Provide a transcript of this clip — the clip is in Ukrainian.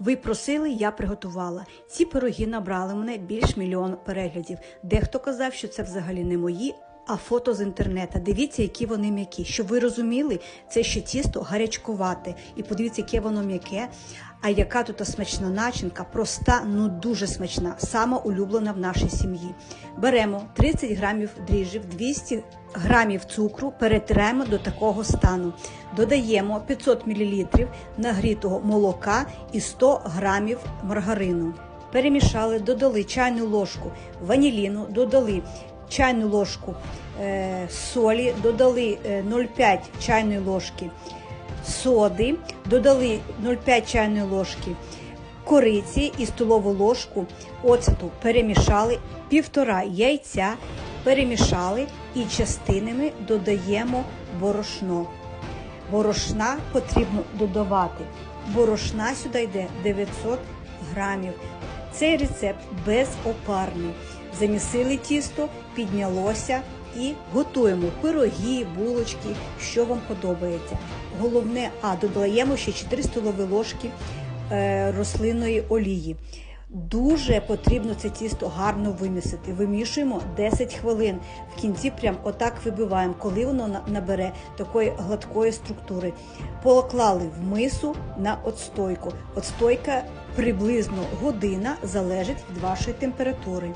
Ви просили, я приготувала. Ці пироги набрали мене більш мільйон переглядів. Дехто казав, що це взагалі не мої, а фото з інтернету. Дивіться, які вони м'які. Щоб ви розуміли, це ще тісто гарячкувате. І подивіться, яке воно м'яке. А яка тут смачна начинка, проста, ну дуже смачна, сама улюблена в нашій сім'ї. Беремо 30 грамів дріжджів, 200 грамів цукру, перетираємо до такого стану. Додаємо 500 мл нагрітого молока і 100 грамів маргарину. Перемішали, додали чайну ложку ваніліну, додали чайну ложку е, солі, додали е, 0,5 чайної ложки соди, додали 0,5 чайної ложки кориці і столову ложку оцету перемішали, півтора яйця перемішали і частинами додаємо борошно. Борошна потрібно додавати. Борошна сюди йде 900 грамів. Цей рецепт безопарний. Замісили тісто, піднялося і готуємо пироги, булочки, що вам подобається. Головне, а додаємо ще 4 столові ложки е, рослинної олії. Дуже потрібно це тісто гарно вимісити. Вимішуємо 10 хвилин. В кінці прям отак вибиваємо, коли воно набере такої гладкої структури. Поклали в мису на отстойку. Отстойка приблизно година залежить від вашої температури.